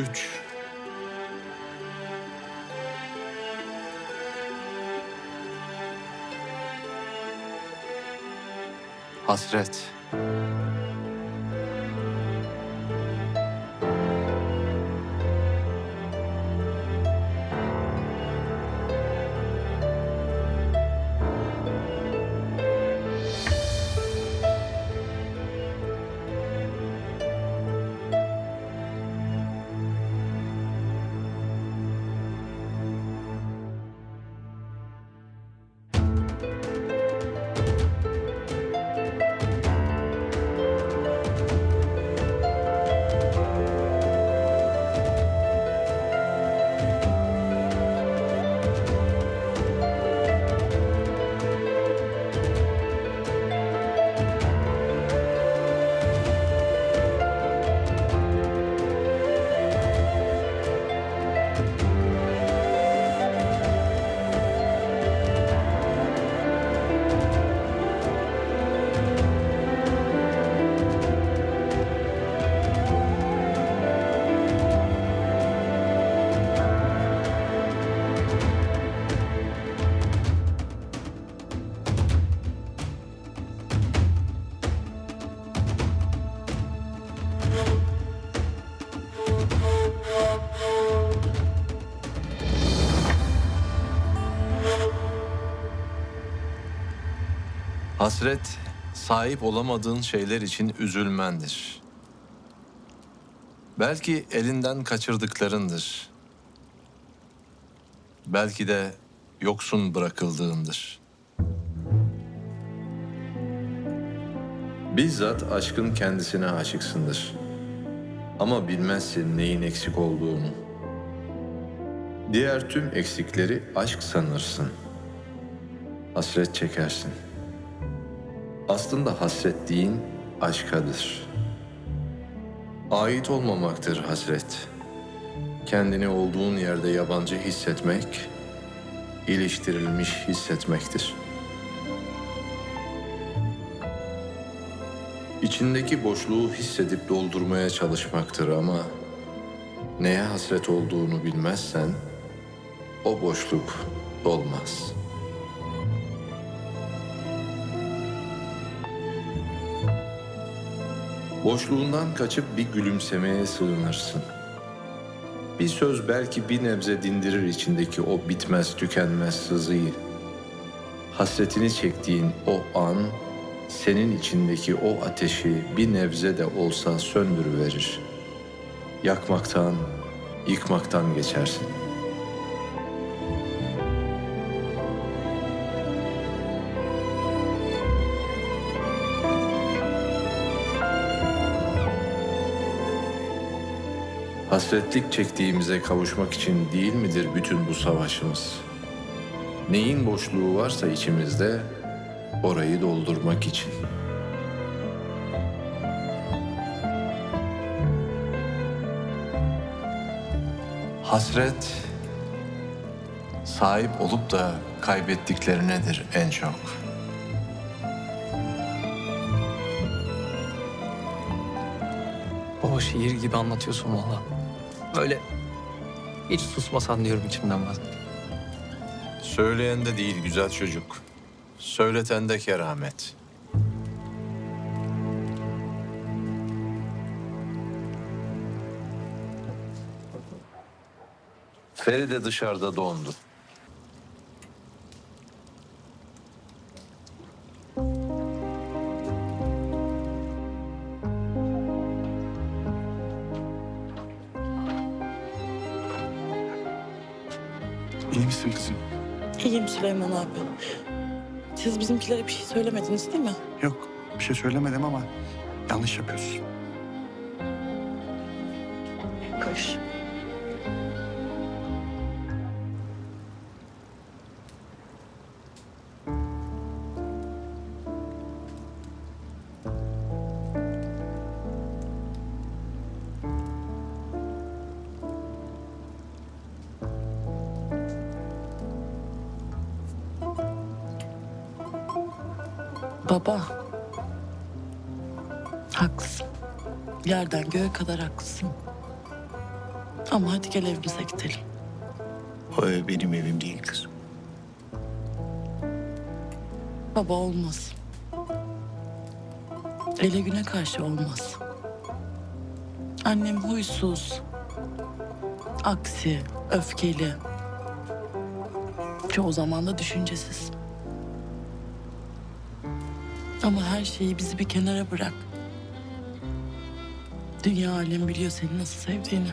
Üç. Hasret. Hasret, sahip olamadığın şeyler için üzülmendir. Belki elinden kaçırdıklarındır. Belki de yoksun bırakıldığındır. Bizzat aşkın kendisine aşıksındır. Ama bilmezsin neyin eksik olduğunu. Diğer tüm eksikleri aşk sanırsın. Hasret çekersin. Aslında hasretliğin aşkadır. Ait olmamaktır hasret. Kendini olduğun yerde yabancı hissetmek, iliştirilmiş hissetmektir. İçindeki boşluğu hissedip doldurmaya çalışmaktır ama neye hasret olduğunu bilmezsen o boşluk dolmaz.'' Boşluğundan kaçıp bir gülümsemeye sığınırsın. Bir söz belki bir nebze dindirir içindeki o bitmez tükenmez sızıyı. Hasretini çektiğin o an senin içindeki o ateşi bir nebze de olsa söndürüverir. Yakmaktan, yıkmaktan geçersin. Hasretlik çektiğimize kavuşmak için değil midir bütün bu savaşımız? Neyin boşluğu varsa içimizde orayı doldurmak için. Hasret sahip olup da kaybettiklerinedir en çok. Baba şiir gibi anlatıyorsun valla. Böyle hiç susmasan diyorum içimden bazen. Söyleyen de değil güzel çocuk. Söyleten de keramet. Feride dışarıda dondu. Bizimkilere bir şey söylemediniz değil mi? Yok, bir şey söylemedim ama yanlış yapıyorsun. Koş. Baba. Haklısın. Yerden göğe kadar haklısın. Ama hadi gel evimize gidelim. O ev benim evim değil kızım. Baba olmaz. Ele güne karşı olmaz. Annem huysuz. Aksi, öfkeli. Çoğu zaman da düşüncesiz. Ama her şeyi bizi bir kenara bırak. Dünya alem biliyor seni nasıl sevdiğini.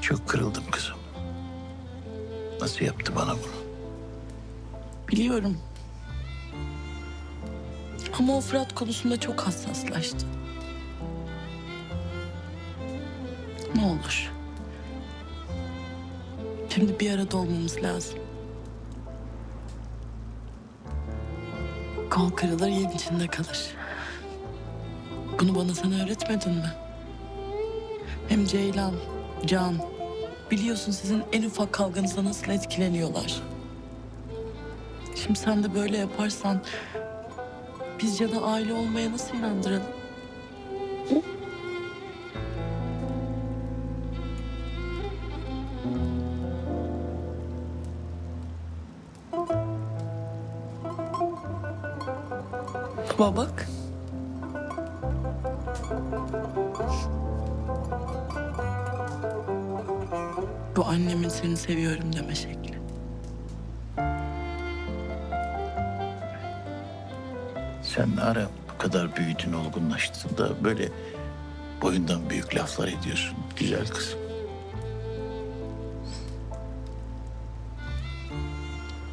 Çok kırıldım kızım. Nasıl yaptı bana bunu? Biliyorum. Ama o Fırat konusunda çok hassaslaştı. Ne olur. Şimdi bir arada olmamız lazım. Kol kırılır yen içinde kalır. Bunu bana sen öğretmedin mi? Hem Ceylan, Can, biliyorsun sizin en ufak kavganızda nasıl etkileniyorlar. Şimdi sen de böyle yaparsan biz Can'a aile olmaya nasıl inandıralım? Baba bak. Bu annemin seni seviyorum deme şekli. Sen ne ara bu kadar büyüdün, olgunlaştın da böyle boyundan büyük laflar ediyorsun güzel kızım.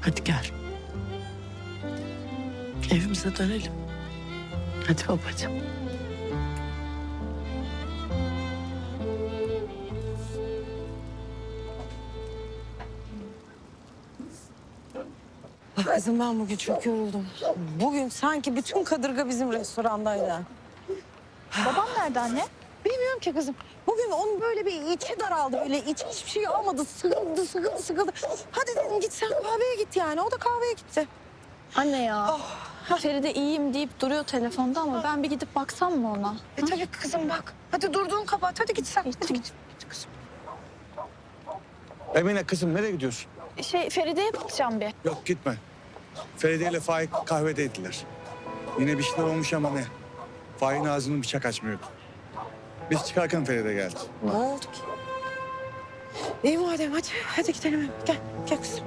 Hadi gel. Evimize dönelim. Hadi babacığım. Kızım ben bugün çok yoruldum. Bugün sanki bütün kadırga bizim restorandaydı. Babam nerede anne? Bilmiyorum ki kızım. Bugün onun böyle bir içi daraldı. Böyle içi hiçbir şey almadı. Sıkıldı, sıkıldı, sıkıldı. Hadi dedim git sen kahveye git yani. O da kahveye gitti. Anne ya. Feride iyiyim deyip duruyor telefonda ama ben bir gidip baksam mı ona? E tabii kızım bak. Hadi durduğun kabahat. Hadi git sen. Hadi git. Git kızım. Emine kızım nereye gidiyorsun? Şey Feride'ye bakacağım bir. Yok gitme. Feride ile Faik kahvedeydiler. Yine bir şeyler olmuş ama ne? Faik'in ağzını bıçak açmıyordu. Biz çıkarken Feride geldi. Ne oldu ki? İyi madem hadi. Hadi gidelim. Gel. Gel kızım.